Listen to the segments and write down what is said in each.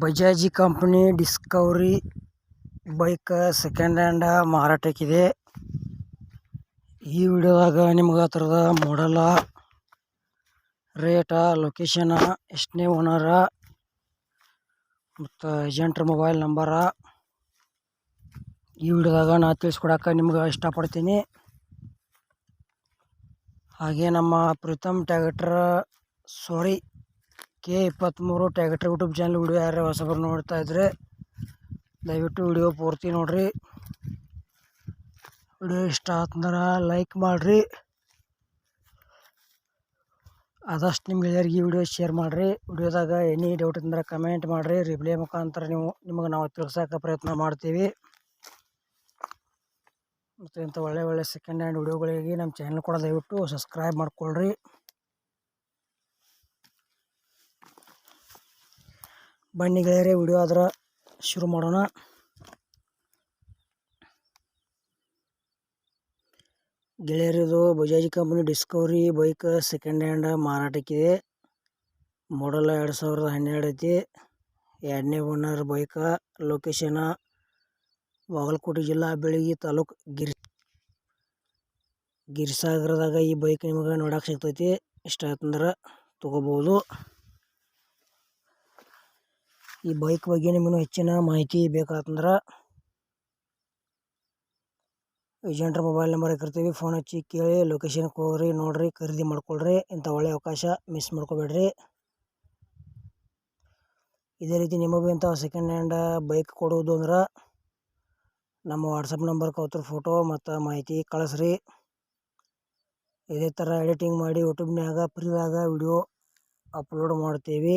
Bajaj company Discovery bike second hand ಮಾರಾಟಕ್ಕಿದೆ. ಈ ವಿಡಿಯೋದಾಗ ನಿಮ್ಗೆ ಆ ಥರದ ಮಾಡಲ ರೇಟ ಲೊಕೇಶನ ಎಷ್ಟನೇ ಓನರ ಮತ್ತು ಏಜೆಂಟ್ರ ಮೊಬೈಲ್ ನಂಬರ ಈ ವಿಡಿಯೋದಾಗ ನಾ ತಿಳಿಸ್ಕೊಡಕ್ಕೆ ನಿಮ್ಗೆ ಇಷ್ಟಪಡ್ತೀನಿ. ಹಾಗೆ ನಮ್ಮ ಪ್ರೀತಮ್ ಟ್ಯಾಗಟ್ರ ಸಾರಿ ಕೆ ಇಪ್ಪತ್ತ್ಮೂರು ಟ್ಯಾಕ್ಟರ್ ಯೂಟ್ಯೂಬ್ ಚಾನಲ್ ವಿಡಿಯೋ ಯಾರು ಹೊಸಬರು ನೋಡ್ತಾ ಇದ್ರೆ ದಯವಿಟ್ಟು ವಿಡಿಯೋ ಪೂರ್ತಿ ನೋಡಿರಿ. ವಿಡಿಯೋ ಇಷ್ಟ ಆತಂದ್ರೆ ಲೈಕ್ ಮಾಡಿರಿ. ಆದಷ್ಟು ನಿಮ್ಗೆ ಈ ವಿಡಿಯೋ ಶೇರ್ ಮಾಡಿರಿ. ವಿಡಿಯೋದಾಗ ಎನಿ ಡೌಟ್ ಅಂದ್ರೆ ಕಮೆಂಟ್ ಮಾಡಿರಿ. ರಿಪ್ಲೈ ಮುಖಾಂತರ ನೀವು ನಿಮಗೆ ನಾವು ತಿಳ್ಸೋಕೆ ಪ್ರಯತ್ನ ಮಾಡ್ತೀವಿ. ಮತ್ತು ಇಂಥ ಒಳ್ಳೆ ಒಳ್ಳೆ ಸೆಕೆಂಡ್ ಹ್ಯಾಂಡ್ ವಿಡಿಯೋಗಳಿಗೆ ನಮ್ಮ ಚಾನಲ್ ಕೂಡ ದಯವಿಟ್ಟು ಸಬ್ಸ್ಕ್ರೈಬ್ ಮಾಡ್ಕೊಳ್ರಿ. ಬನ್ನಿ ಗೆಳೆಯರೇ ವಿಡಿಯೋ ಆದ್ರೆ ಶುರು ಮಾಡೋಣ. ಗೆಳೆಯರಿದು Bajaj company Discovery bike second hand ಮಾರಾಟಕ್ಕಿದೆ. Model ಎರಡು ಸಾವಿರದ ಹನ್ನೆರಡು ಐತಿ. ಎರಡನೇ ಓನರ್ ಬೈಕ, ಲೊಕೇಶನ ಬಾಗಲಕೋಟೆ ಜಿಲ್ಲಾ ಬೆಳಗಿ ತಾಲೂಕು ಗಿರ್, ಗಿರಿಸಾಗರದಾಗ ಈ ಬೈಕ್ ನಿಮಗೆ ನೋಡಕ್ಕೆ ಸಿಗ್ತೈತಿ. ಇಷ್ಟ ಆಯ್ತಂದ್ರೆ ತೊಗೋಬೋದು. ಈ ಬೈಕ್ ಬಗ್ಗೆ ನಿಮಗೂ ಹೆಚ್ಚಿನ ಮಾಹಿತಿ ಬೇಕಾತಂದ್ರೆ ಏಜೆಂಟ್ರ ಮೊಬೈಲ್ ನಂಬರ್ ಹಾಕಿರ್ತೀವಿ. ಫೋನ್ ಹಚ್ಚಿ ಕೇಳಿ ಲೊಕೇಶನ್ಗೆ ಹೋಗ್ರಿ ನೋಡ್ರಿ, ಖರೀದಿ ಮಾಡ್ಕೊಳ್ರಿ. ಇಂಥ ಒಳ್ಳೆಯ ಅವಕಾಶ ಮಿಸ್ ಮಾಡ್ಕೋಬೇಡ್ರಿ. ಇದೇ ರೀತಿ ನಿಮಗೂ ಇಂಥ ಸೆಕೆಂಡ್ ಹ್ಯಾಂಡ್ ಬೈಕ್ ಕೊಡುವುದು ಅಂದ್ರೆ ನಮ್ಮ ವಾಟ್ಸಪ್ ನಂಬರ್ ಅವತ್ರ ಫೋಟೋ ಮತ್ತು ಮಾಹಿತಿ ಕಳಿಸ್ರಿ. ಇದೇ ಥರ ಎಡಿಟಿಂಗ್ ಮಾಡಿ ಯೂಟ್ಯೂಬ್ನಾಗ ಫ್ರೀದಾಗ ವಿಡಿಯೋ ಅಪ್ಲೋಡ್ ಮಾಡ್ತೀವಿ.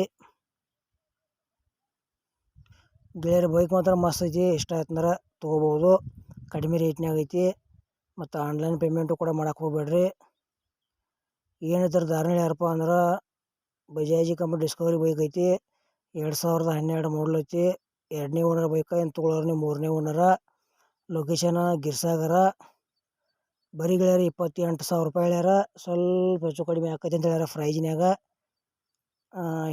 ಗೆಳೆಯರ ಬೈಕ್ ಮಾತ್ರ ಮಸ್ತ್ ಐತಿ ಇಷ್ಟ ಆಯ್ತಂದ್ರೆ ತೊಗೋಬೋದು ಕಡಿಮೆ ರೇಟ್ನಾಗ ಐತಿ ಮತ್ತು ಆನ್ಲೈನ್ ಪೇಮೆಂಟು ಕೂಡ ಮಾಡೋಕೆ ಹೋಗ್ಬೇಡ್ರಿ ಏನಿದ್ರೆ ಧಾರಣೆ ಯಾರಪ್ಪ ಅಂದ್ರೆ ಬಜಾಜ್ ಕಂಪನಿ ಡಿಸ್ಕವರಿ ಬೈಕ್ ಐತಿ, ಎರಡು ಸಾವಿರದ ಹನ್ನೆರಡು ಮಾಡಲ್ ಐತಿ, ಎರಡನೇ ಓನರ್ ಬೈಕ ಏನು ತೊಗೊಳೋರು ನೀವು ಮೂರನೇ ಓನರ ಲೊಕೇಶನ ಗಿರ್ಸಾಗರ. ಬರೀ ಗೆಳೆಯರ ಇಪ್ಪತ್ತೆಂಟು ಸಾವಿರ ರೂಪಾಯಿ ಹೇಳ್ಯಾರ, ಸ್ವಲ್ಪ ಹೆಚ್ಚು ಕಡಿಮೆ ಆಕೈತಿ ಅಂತ ಹೇಳ್ಯಾರ ಪ್ರೈಜ್ನ್ಯಾಗ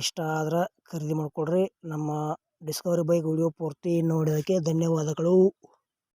ಇಷ್ಟ ಆದ್ರೆ ಖರೀದಿ ಮಾಡಿಕೊಡ್ರಿ, ನಮ್ಮ ಡಿಸ್ಕವರಿ ಬೈಕ್ ವಿಡಿಯೋ ಪೂರ್ತಿ ನೋಡೋದಕ್ಕೆ ಧನ್ಯವಾದಗಳು.